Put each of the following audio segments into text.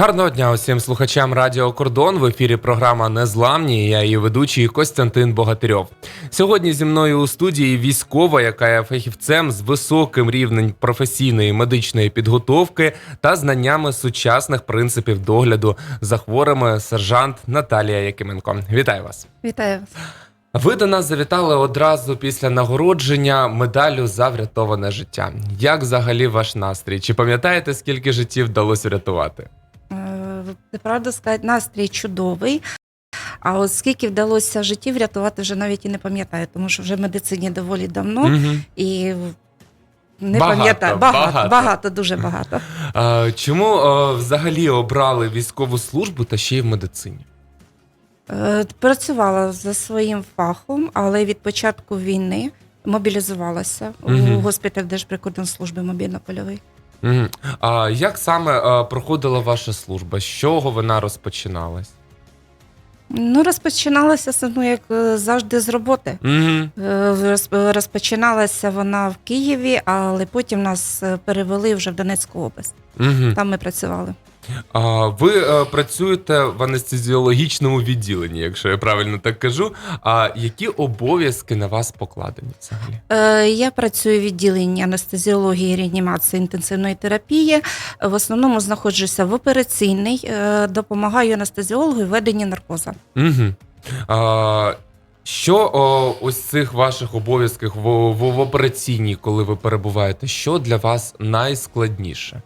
Гарного дня усім слухачам Радіо Кордон. В ефірі програма Незламні. Я її ведучий Костянтин Богатирьов. Сьогодні зі мною у студії військова, яка є фахівцем з високим рівнем професійної медичної підготовки та знаннями сучасних принципів догляду за хворими сержант Наталія Якименко. Вітаю вас! Вітаю вас. Ви до нас завітали одразу після нагородження медаллю за врятоване життя. Як взагалі ваш настрій? Чи пам'ятаєте, скільки життів вдалося врятувати? Правда сказати, настрій чудовий. А от скільки вдалося життів врятувати, вже навіть і не пам'ятаю, тому що вже в медицині доволі давно Мгм. і не Багато, пам'ятаю. Багато, багато. багато, дуже багато. А, чому е, взагалі обрали військову службу та ще й в медицині? Е, Працювала за своїм фахом, але від початку війни мобілізувалася Мгм. у госпіталь Держприкордонслужби мобільно-польовий. Мгм. А як саме е, проходила ваша служба? З чого вона розпочиналась? Ну, розпочиналася ну, як е, завжди з роботи. Угу. Е, роз- Розпочиналася вона в Києві, але потім нас е, перевели вже в Донецьку область. Угу. Там ми працювали. А, ви е, працюєте в анестезіологічному відділенні, якщо я правильно так кажу. А які обов'язки на вас покладені взагалі? Е, Я працюю в відділенні анестезіології, реанімації, інтенсивної терапії. В основному знаходжуся в операційній, е, допомагаю анестезіологу в веденні наркоза. Угу. А, що о, ось цих ваших обов'язках в, в, в операційній, коли ви перебуваєте, що для вас найскладніше?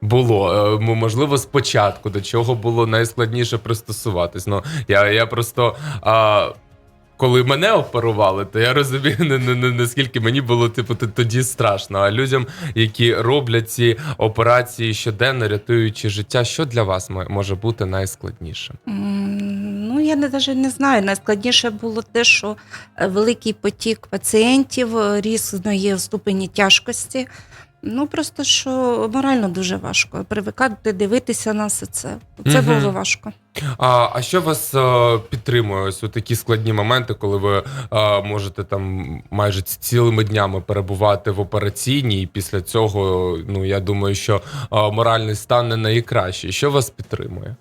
Було, Е, можливо, спочатку, до чого було найскладніше пристосуватись. Ну, я, я просто. А, коли мене оперували, то я розумію, наскільки мені було типу тоді страшно. А людям, які роблять ці операції щоденно, рятуючи життя, що для вас може бути найскладніше? Ну, я не, навіть не знаю. Найскладніше було те, що е, великий потік пацієнтів е, різної ступені тяжкості. Ну, просто що морально дуже важко. Привикати дивитися на все це. Це Мгм. було важко. А, а що вас е, підтримує ось у такі складні моменти, коли ви е, можете там майже цілими днями перебувати в операційній, і після цього, ну я думаю, що е, моральний стан не найкращий. Що вас підтримує?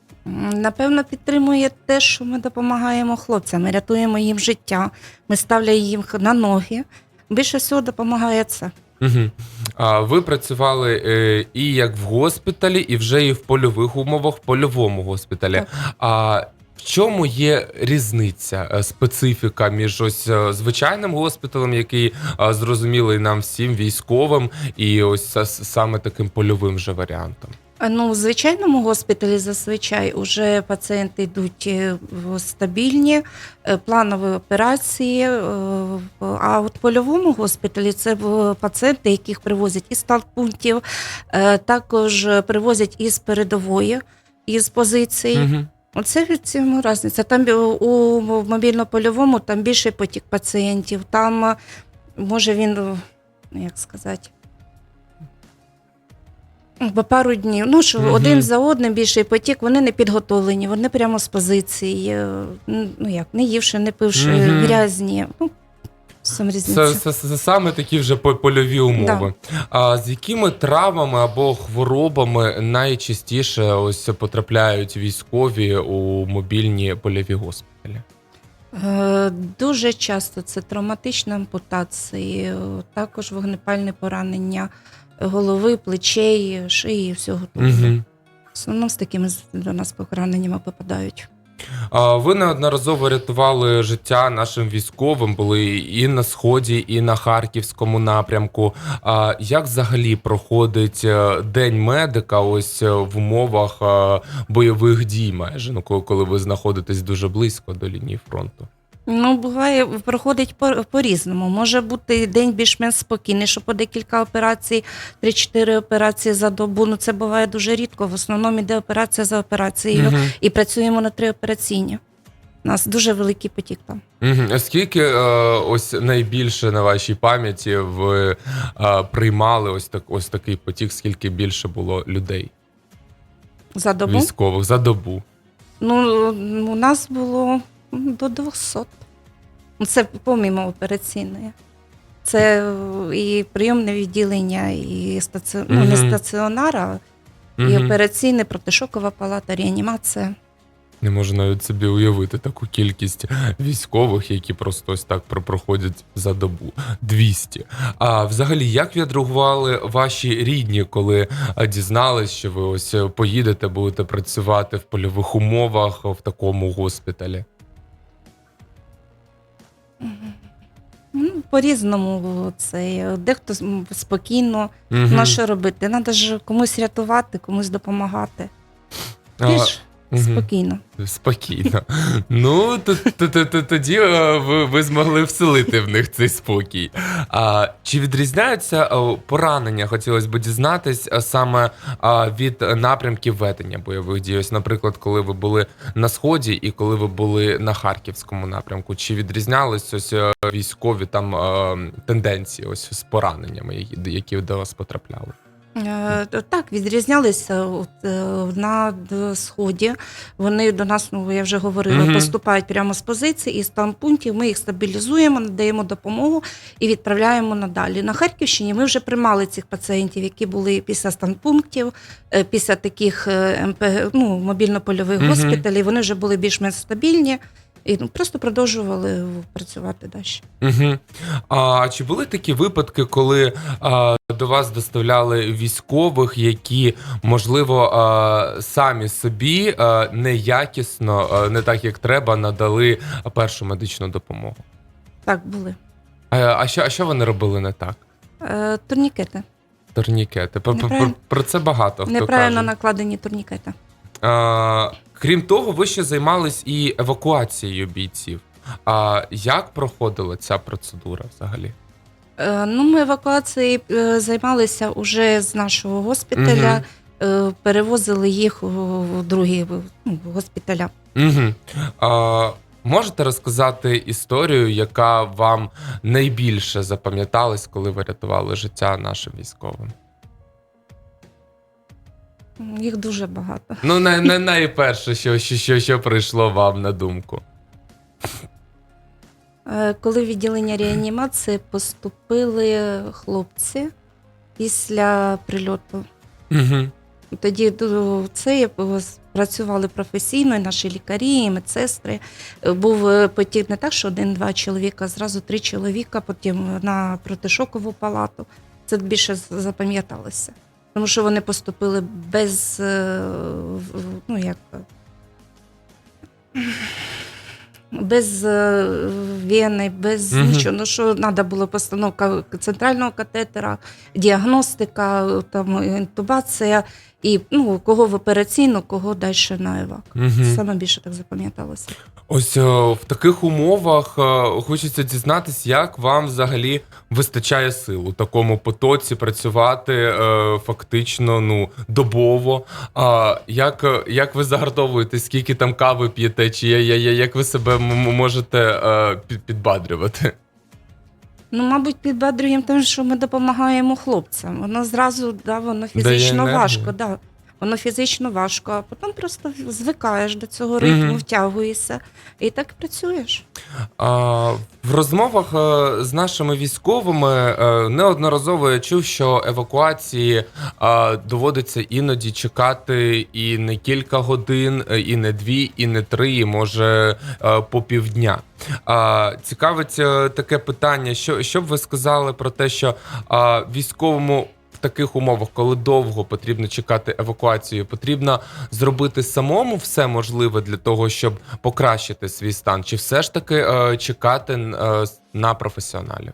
Напевно, підтримує те, що ми допомагаємо хлопцям, ми рятуємо їм життя, ми ставляємо їх на ноги. Більше всього допомагає це. Угу. А ви працювали е, і як в госпіталі, і вже і в польових умовах в польовому госпіталі. Так. А в чому є різниця, е, специфіка між ось е, звичайним госпіталем, який е, зрозумілий нам всім військовим, і ось с- саме таким польовим же варіантом? Ну, в звичайному госпіталі зазвичай уже пацієнти йдуть е, в стабільні, е, планові операції. е, А от в польовому госпіталі це пацієнти, яких привозять із сталпунктів, також привозять із передової, із позицій. Угу. Оце від цьому різниця. Там у мобільно-польовому там більший потік пацієнтів. Там може він, як сказати. Бо пару днів. Ну що Мгм. один за одним більший потік, вони не підготовлені, вони прямо з позиції. е, Ну як, не ївши, не пивши, Мгм. грязні. Ну, сам Це, різниця. це, це саме такі вже по- польові умови. А з якими травмами або хворобами найчастіше ось потрапляють військові у мобільні польові госпіталі? Е, Дуже часто це травматичні ампутації, е, також вогнепальне поранення голови, плечей, шиї, всього. Угу. В основному з такими до нас пораненнями попадають. А ви неодноразово рятували життя нашим військовим, були і на сході, і на харківському напрямку. А як взагалі проходить е, день медика? Ось е, в умовах е, бойових дій, майже ну коли ви знаходитесь дуже близько до лінії фронту? Ну, буває, проходить по- по-різному. Може бути день більш-менш спокійний, що по декілька операцій, 3-4 операції за добу. Ну це буває дуже рідко. В основному йде операція за операцією. Мгм. І працюємо на три операційні. У нас дуже великий потік там. Мгм. А Скільки е, ось найбільше на вашій пам'яті ви е, приймали ось так ось такий потік? Скільки більше було людей За добу. військових за добу? Ну, у нас було до 200. Ну, Це помімо операційної. Це е, і прийомне відділення, і стаці... ну, не стаціонар, а І Мгм. операційний, протишокова палата, реанімація. Не можу навіть собі уявити таку кількість військових, які просто ось так проходять за добу. 200. А взагалі, як відреагували ваші рідні, коли а, дізнались, що ви ось е, поїдете, будете працювати в польових умовах в такому госпіталі? По-різному це. Дехто спокійно. Мгм. На що робити? Треба ж комусь рятувати, комусь допомагати. А, Ти ж. Спокійно. Спокійно. Ну, тоді е, ви, змогли вселити в них цей спокій. А, чи відрізняються е, поранення, хотілося б дізнатись, е, саме від напрямків ведення бойових дій? Ось, наприклад, коли ви були на Сході і коли ви були на Харківському напрямку, чи відрізнялись ось військові там тенденції ось з пораненнями, які до вас потрапляли? Е, Так, відрізнялися От, е, на сході. Вони до нас, ну я вже говорила, Мгм. поступають прямо з позиції і з там пунктів. Ми їх стабілізуємо, надаємо допомогу і відправляємо надалі. На Харківщині ми вже приймали цих пацієнтів, які були після станпунктів, е, після таких е, МПГ, ну, мобільно-польових Мгм. госпіталів. Вони вже були більш-менш стабільні і ну, просто продовжували працювати далі. Угу. А чи були такі випадки, коли а, до вас доставляли військових, які, можливо, а, самі собі а, неякісно, а, не так як треба, надали першу медичну допомогу? Так, були. А, а, що, а що вони робили не так? Е, Турнікети. Турнікети. Про, про, про це багато хто Неправильно каже. накладені турнікети. А, крім того, ви ще займались і евакуацією бійців. А як проходила ця процедура взагалі? Е, Ну, ми евакуацією е, займалися уже з нашого госпіталя, е, перевозили їх у- в другі ну, госпіталя. Угу. А, можете розказати історію, яка вам найбільше запам'яталась, коли ви рятували життя нашим військовим? Їх дуже багато. Ну, не, не найперше, що, що, що, що прийшло вам на думку. Е, Коли в відділення реанімації поступили хлопці після прильоту. Угу. Тоді до- це е, працювали професійно, і наші лікарі, і медсестри. Е, Був е, потік не так, що один-два чоловіка, зразу три чоловіка, потім на протишокову палату. Це більше з- запам'яталося. Тому що вони поступили без е, ну як. Без е, вени, без Мгм. нічого. Ну що треба було постановка центрального катетера, діагностика, там інтубація, і ну кого в операційну, кого далі на евак. Угу. Саме більше так запам'яталося. Ось о, в таких умовах е, хочеться дізнатись, як вам взагалі вистачає сил у такому потоці працювати е, фактично ну добово. А як, е, як ви загартовуєтесь, скільки там кави п'єте, чи я, я, я- як ви себе можете е, під, підбадрювати? Ну, мабуть, підбадрюємо тим, що ми допомагаємо хлопцям. Воно зразу да, воно фізично енергію. важко. Да. Воно фізично важко, а потім просто звикаєш до цього ритму, Мгм. втягуєшся і так працюєш. В розмовах е, з нашими військовими е, неодноразово я чув, що евакуації е, доводиться іноді чекати і не кілька годин, і не дві, і не три, і може по півдня. Цікавить таке питання: що, що б ви сказали про те, що військовому. Таких умовах, коли довго потрібно чекати евакуацію, потрібно зробити самому все можливе для того, щоб покращити свій стан, чи все ж таки е, чекати е, на професіоналів?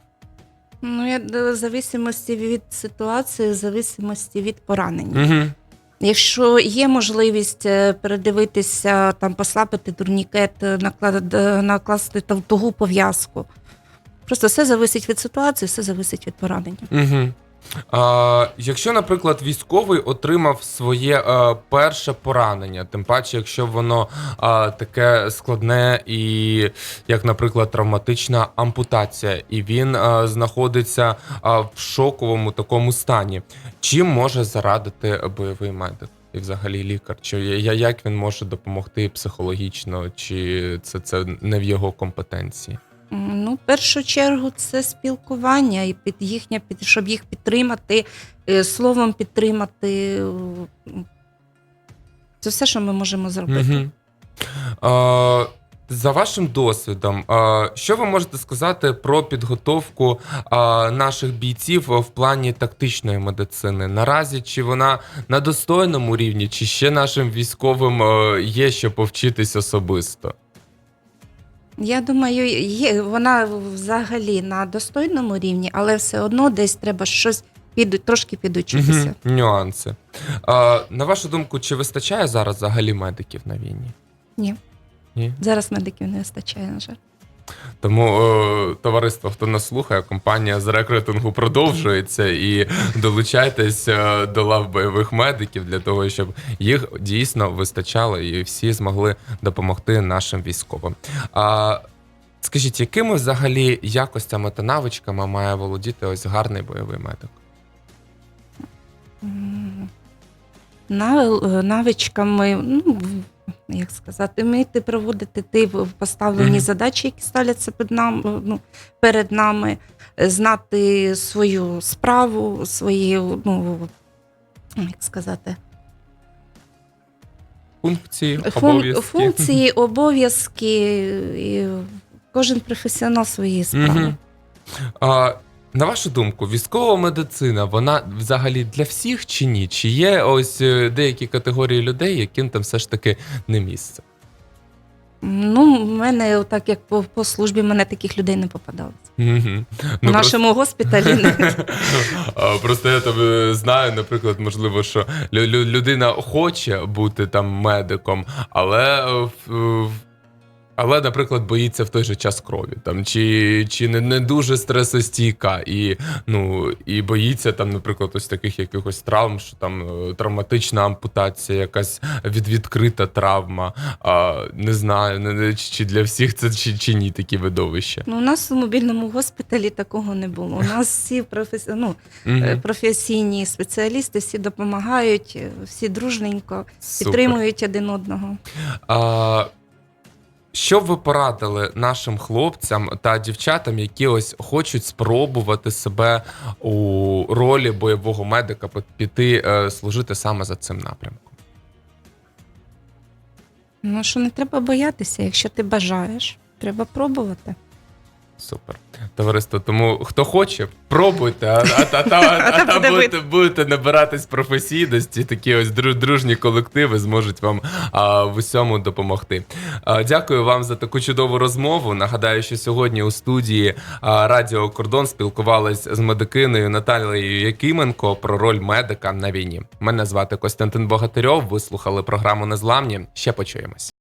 Ну, я в зависимості від ситуації, в зависимості від поранення. Угу. Якщо є можливість е, передивитися, там послабити турнікет, е, наклад- е, накласти там тугу пов'язку. Просто все залежить від ситуації, все залежить від поранення. Угу. А, якщо, наприклад, військовий отримав своє е, перше поранення, тим паче, якщо воно е, таке складне і, як, наприклад, травматична ампутація, і він е, знаходиться е, в шоковому такому стані, чим може зарадити бойовий медик? І взагалі лікар, чи я- як він може допомогти психологічно, чи це, це не в його компетенції? Ну, в першу чергу, це спілкування, і під їхнє, під, щоб їх підтримати, е, словом підтримати. е. Це все, що ми можемо зробити. Мгм. А, за вашим досвідом, а, що ви можете сказати про підготовку а, наших бійців в плані тактичної медицини? Наразі чи вона на достойному рівні, чи ще нашим військовим е, є що повчитись особисто? Я думаю, є, вона взагалі на достойному рівні, але все одно десь треба щось під, трошки підучитися. Угу, Нюанси. А, на вашу думку, чи вистачає зараз взагалі медиків на війні? Ні. Ні. Зараз медиків не вистачає, на жаль. Тому е, товариство, хто нас слухає, компанія з рекрутингу продовжується і долучайтесь е, до лав бойових медиків для того, щоб їх дійсно вистачало і всі змогли допомогти нашим військовим. А скажіть, якими взагалі якостями та навичками має володіти ось гарний бойовий медик? Навичками, ну, як сказати, вміти проводити ті поставлені Мгм. задачі, які ставляться перед нами, ну, перед нами, е, знати свою справу, свої, ну, як сказати, Функції, обов'язки? функції, обов'язки. І кожен професіонал своєї справи. Мгм. А, на вашу думку, військова медицина, вона взагалі для всіх чи ні? Чи є ось е, деякі категорії людей, яким там все ж таки не місце? Ну, в мене, так як по, по службі, мене таких людей не попадалось. Мгм. В Ну, нашому госпіталі не. Просто я там е, знаю, наприклад, можливо, що лю- лю- людина хоче бути там медиком, але е, в- в- але, наприклад, боїться в той же час крові, там чи, чи не, не дуже стресостійка, і ну і боїться там, наприклад, ось таких якихось травм, що там е, травматична ампутація, якась від, відкрита травма. А, не знаю, не, чи для всіх це чи, чи ні такі видовища. Ну, у нас у мобільному госпіталі такого не було. У нас всі професі... ну, е, професійні спеціалісти, всі допомагають, е, всі дружненько Супер. підтримують один одного. А, що ви порадили нашим хлопцям та дівчатам, які ось хочуть спробувати себе у ролі бойового медика піти е, служити саме за цим напрямком? Ну що не треба боятися, якщо ти бажаєш, треба пробувати. Супер. Товариство, тому хто хоче, пробуйте, а, а, а, а, А то та будете, будете набиратись професійності, такі ось дру- дружні колективи зможуть вам а, в усьому допомогти. А, дякую вам за таку чудову розмову. Нагадаю, що сьогодні у студії а, Радіо Кордон спілкувалась з медикиною Наталією Якименко про роль медика на війні. Мене звати Костянтин Богатирьов. Ви слухали програму Незламні. Ще почуємось.